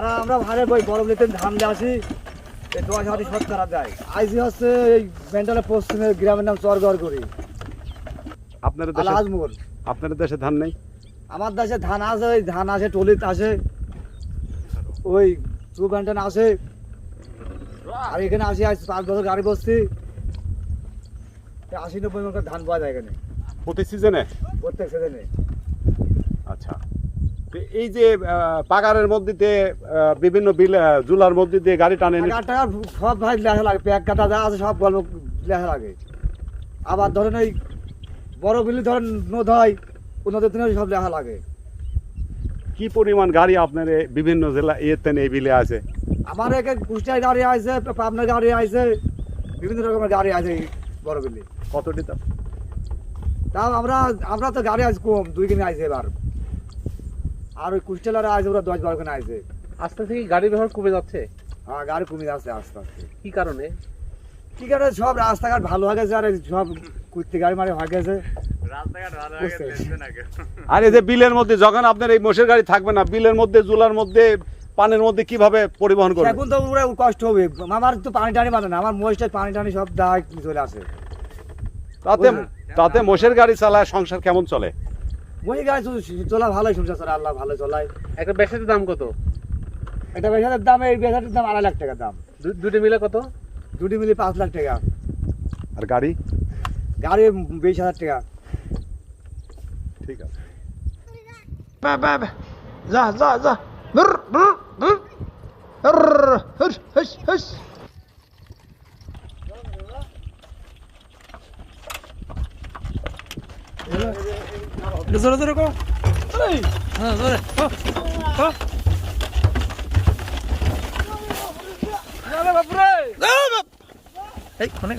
আর আমরা ভাড়ে বই বরফ নিতে ধান দিয়ে আসি। এই দশ হাজার সত্তর দেয় আইসি হচ্ছে এই মেন্টালের পশ্চিমে গ্রামের নাম চরগড় করি আপনাদের দেশে আলহাজমোর আপনাদের দেশে ধান নেই? আমার দেশে ধান আছে ওই ধান আসে টলিত আসে ওই টু ব্যান্টন আসে আর এখানে আসি আজ পাঁচ বছর গাড়ি বসছি। আশি নব্বই মন ধান পাওয়া যায় এখানে। প্রতি সিজনে প্রত্যেক সিজনে আচ্ছা। এই যে পাগারের মধ্যে বিভিন্ন বিল জুলার মধ্যে দিয়ে গাড়ি টানে সব ভাই লেখা লাগে প্যাক কাটা যা আছে সব গল্প লেখা লাগে। আবার ধরেন ওই বড় বিলি ধরেন নদ হয় দিনে সব লেখা লাগে। কি পরিমাণ গাড়ি আপনার বিভিন্ন জেলা ইয়েতে এই বিলে আছে? আমার একে কুষ্টিয়ার গাড়ি আছে পাবনার গাড়ি আছে বিভিন্ন রকমের গাড়ি আছে বড় বিলি। কতটি তা? তাও আমরা আমরা তো গাড়ি আছে কম দুই কিনে আছে এবার। আর ওই কুষ্টিয়ার আছে ওরা দশ বারো কিনে আছে আস্তে থেকে গাড়ি ব্যবহার কমে যাচ্ছে? হ্যাঁ গাড়ি কমে যাচ্ছে আস্তে আস্তে। কি কারণে? কি করে সব রাস্তাঘাট ভালো হয়ে গেছে আর সব কুর্তি গাড়ি মারি হয়ে গেছে। আর এই যে বিলের মধ্যে যখন আপনার এই মোষের গাড়ি থাকবে না বিলের মধ্যে জুলার মধ্যে পানের মধ্যে কীভাবে পরিবহন করবে? এখন তো পুরো কষ্ট হবে। আমার তো পানি টানি মানে না আমার মহিষটা পানি টানি সব দায় চলে আসে। তাতে তাতে মোষের গাড়ি চালায় সংসার কেমন চলে? গাড়ি তো- চলা ভালোই সংসার চলে আল্লাহ ভালো চলায় একটা বেসাতের দাম কত? একটা বেসারের দাম এই বেসারের দাম আড়াই লাখ টাকা দাম। দুটো মিলে কত? দুটি মিলে পাঁচ লাখ টাকা। আর গাড়ি? গাড়ি বিশ হাজার টাকা। ঠিক আছে। ba ba ba za জোরে জোরে কো হ্যাঁ জোরে কো কো আরে বাপ রে এই কোনে